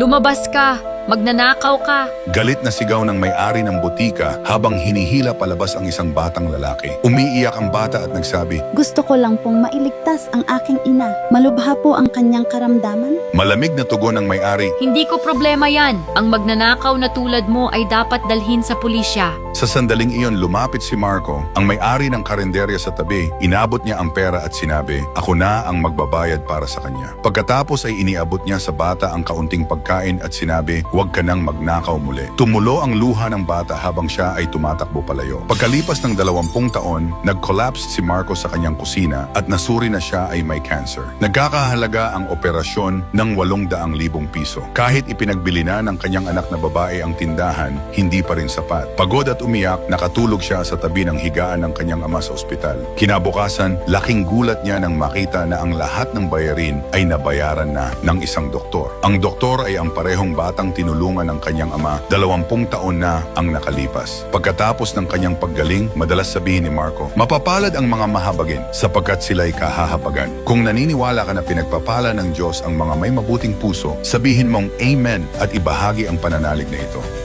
Lumabas ka! Magnanakaw ka! Galit na sigaw ng may-ari ng butika habang hinihila palabas ang isang batang lalaki. Umiiyak ang bata at nagsabi, Gusto ko lang pong mailigtas ang aking ina. Malubha po ang kanyang karamdaman. malamig na tugon ng may-ari. Hindi ko problema yan. Ang magnanakaw na tulad mo ay dapat dalhin sa pulisya. Sa sandaling iyon lumapit si Marco, ang may-ari ng karinderya sa tabi, inabot niya ang pera at sinabi, ako na ang magbabayad para sa kanya. Pagkatapos ay iniabot niya sa bata ang kaunting pagkain at sinabi, huwag ka nang magnakaw muli. Tumulo ang luha ng bata habang siya ay tumatakbo palayo. Pagkalipas ng dalawampung taon, nag-collapse si Marco sa kanyang kusina at nasuri na siya ay may cancer. Nagkakahalaga ang operasyon ng 800,000 piso. Kahit ipinagbili na ng kanyang anak na babae ang tindahan, hindi pa rin sapat. Pagod at umiyak, nakatulog siya sa tabi ng higaan ng kanyang ama sa ospital. Kinabukasan, laking gulat niya nang makita na ang lahat ng bayarin ay nabayaran na ng isang doktor. Ang doktor ay ang parehong batang tinulungan ng kanyang ama, dalawampung taon na ang nakalipas. Pagkatapos ng kanyang paggaling, madalas sabihin ni Marco, mapapalad ang mga mahabagin sapagkat sila'y kahahabagan. Kung naniniwala ka na pinagpapala ng Diyos ang mga may mabuting puso, sabihin mong Amen at ibahagi ang pananalig na ito.